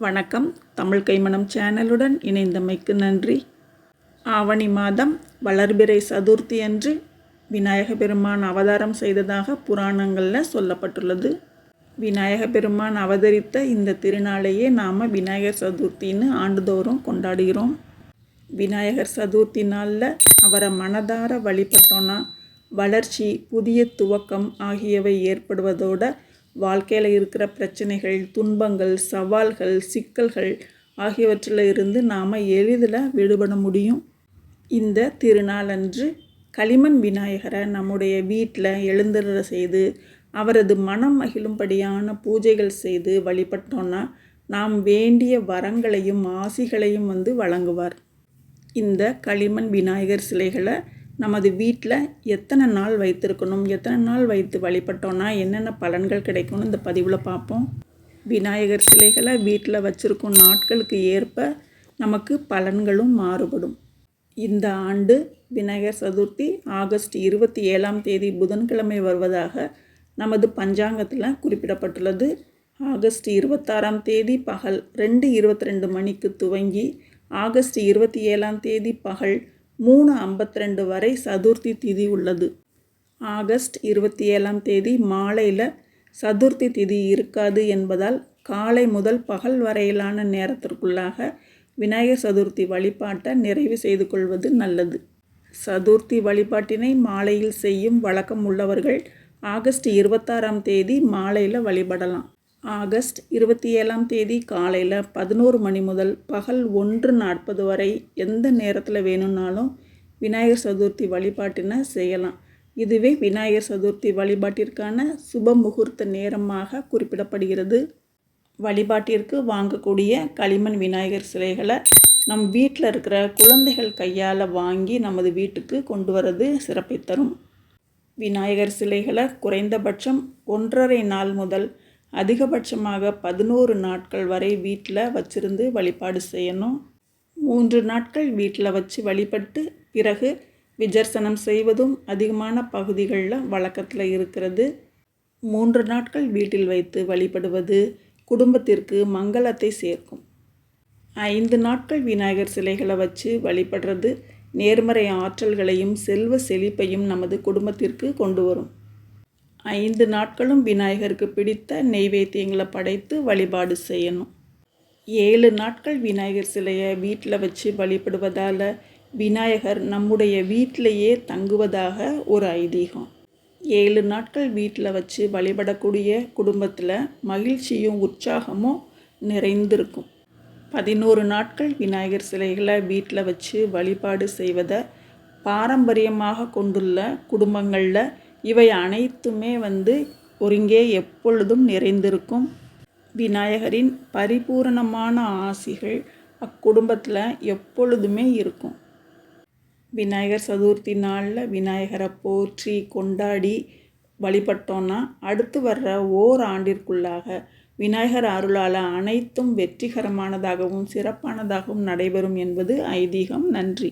வணக்கம். தமிழ் கைமணம் சேனலுடன் இணைந்தமைக்கு நன்றி. ஆவணி மாதம் வளர்பிறை சதுர்த்தி அன்று விநாயக பெருமான் அவதாரம் செய்ததாக புராணங்களில் சொல்லப்பட்டுள்ளது. விநாயக பெருமான் அவதரித்த இந்த திருநாளையே நாம் விநாயகர் சதுர்த்தின்னு ஆண்டுதோறும் கொண்டாடுகிறோம். விநாயகர் சதுர்த்தி நாளில் அவரை மனதார வழிபட்டோன்னா வளர்ச்சி புதிய துவக்கம் ஆகியவை ஏற்படுவதோடு வாழ்க்கையில் இருக்கிற பிரச்சனைகள் துன்பங்கள் சவால்கள் சிக்கல்கள் ஆகியவற்றில் இருந்து நாம் எளிதில் விடுபட முடியும். இந்த திருநாளன்று களிமண் விநாயகரை நம்முடைய வீட்டில் எழுந்தருள செய்து அவரது மனம் மகிழும்படியான பூஜைகள் செய்து வழிபட்டோன்னா நாம் வேண்டிய வரங்களையும் ஆசிகளையும் வந்து வழங்குவார். இந்த களிமண் விநாயகர் சிலைகளை நமது வீட்டில் எத்தனை நாள் வைத்திருக்கணும் எத்தனை நாள் வைத்து வழிபட்டோன்னா என்னென்ன பலன்கள் கிடைக்கும்னு இந்த பதிவில் பார்ப்போம். விநாயகர் சிலைகளை வீட்டில் வச்சுருக்கும் நாட்களுக்கு ஏற்ப நமக்கு பலன்களும் மாறுபடும். இந்த ஆண்டு விநாயகர் சதுர்த்தி ஆகஸ்ட் இருபத்தி ஏழாம் தேதி புதன்கிழமை வருவதாக நமது பஞ்சாங்கத்தில் குறிப்பிடப்பட்டுள்ளது. ஆகஸ்ட் இருபத்தாறாம் தேதி பகல் ரெண்டு இருபத்தி ரெண்டு மணிக்கு துவங்கி ஆகஸ்ட் இருபத்தி ஏழாம் தேதி பகல் மூணு ஐம்பத்தி ரெண்டு வரை சதுர்த்தி திதி உள்ளது. ஆகஸ்ட் இருபத்தி ஏழாம் தேதி மாலையில் சதுர்த்தி திதி இருக்காது என்பதால் காலை முதல் பகல் வரையிலான நேரத்திற்குள்ளாக விநாயகர் சதுர்த்தி வழிபாட்டை நிறைவு செய்து கொள்வது நல்லது. சதுர்த்தி வழிபாட்டினை மாலையில் செய்யும் வழக்கம் உள்ளவர்கள் ஆகஸ்ட் இருபத்தாறாம் தேதி மாலையில் வழிபடலாம். ஆகஸ்ட் இருபத்தி ஏழாம் தேதி காலையில் பதினோரு மணி முதல் பகல் ஒன்று நாற்பது வரை எந்த நேரத்தில் வேணும்னாலும் விநாயகர் சதுர்த்தி வழிபாட்டினை செய்யலாம். இதுவே விநாயகர் சதுர்த்தி வழிபாட்டிற்கான சுப முகூர்த்த நேரமாக குறிப்பிடப்படுகிறது. வழிபாட்டிற்கு வாங்கக்கூடிய களிமண் விநாயகர் சிலைகளை நம் வீட்டில் இருக்கிற குழந்தைகள் கையால் வாங்கி நமது வீட்டுக்கு கொண்டு வரது சிறப்பை தரும். விநாயகர் சிலைகளை குறைந்தபட்சம் ஒன்றரை நாள் முதல் அதிகபட்சமாக பதினோரு நாட்கள் வரை வீட்டில் வச்சிருந்து வழிபாடு செய்யணும். மூன்று நாட்கள் வீட்டில் வச்சு வழிபட்டு பிறகு விஜர்சனம் செய்வதும் அதிகமான பகுதிகளில் வழக்கத்தில் இருக்கிறது. மூன்று நாட்கள் வீட்டில் வைத்து வழிபடுவது குடும்பத்திற்கு மங்களத்தை சேர்க்கும். ஐந்து நாட்கள் விநாயகர் சிலைகளை வச்சு வழிபடுறது நேர்மறை ஆற்றல்களையும் செல்வ செழிப்பையும் நமது குடும்பத்திற்கு கொண்டு வரும். ஐந்து நாட்களும் விநாயகருக்கு பிடித்த நெய்வேத்தியங்களை படைத்து வழிபாடு செய்யணும். ஏழு நாட்கள் விநாயகர் சிலையை வீட்டில் வச்சு வழிபடுவதால் விநாயகர் நம்முடைய வீட்டிலையே தங்குவதாக ஒரு ஐதீகம். ஏழு நாட்கள் வீட்டில் வச்சு வழிபடக்கூடிய குடும்பத்தில் மகிழ்ச்சியும் உற்சாகமும் நிறைந்திருக்கும். பதினோரு நாட்கள் விநாயகர் சிலைகளை வீட்டில் வச்சு வழிபாடு செய்வதை பாரம்பரியமாக கொண்டுள்ள குடும்பங்களில் இவை அனைத்துமே வந்து ஒருங்கே எப்பொழுதும் நிறைந்திருக்கும். விநாயகரின் பரிபூரணமான ஆசிகள் அக்குடும்பத்தில் எப்பொழுதுமே இருக்கும். விநாயகர் சதுர்த்தி நாளில் விநாயகரை போற்றி கொண்டாடி வழிபட்டோன்னா அடுத்து வர்ற ஓர் ஆண்டிற்குள்ளாக விநாயகர் அருளால் அனைத்தும் வெற்றிகரமானதாகவும் சிறப்பானதாகவும் நடைபெறும் என்பது ஐதீகம். நன்றி.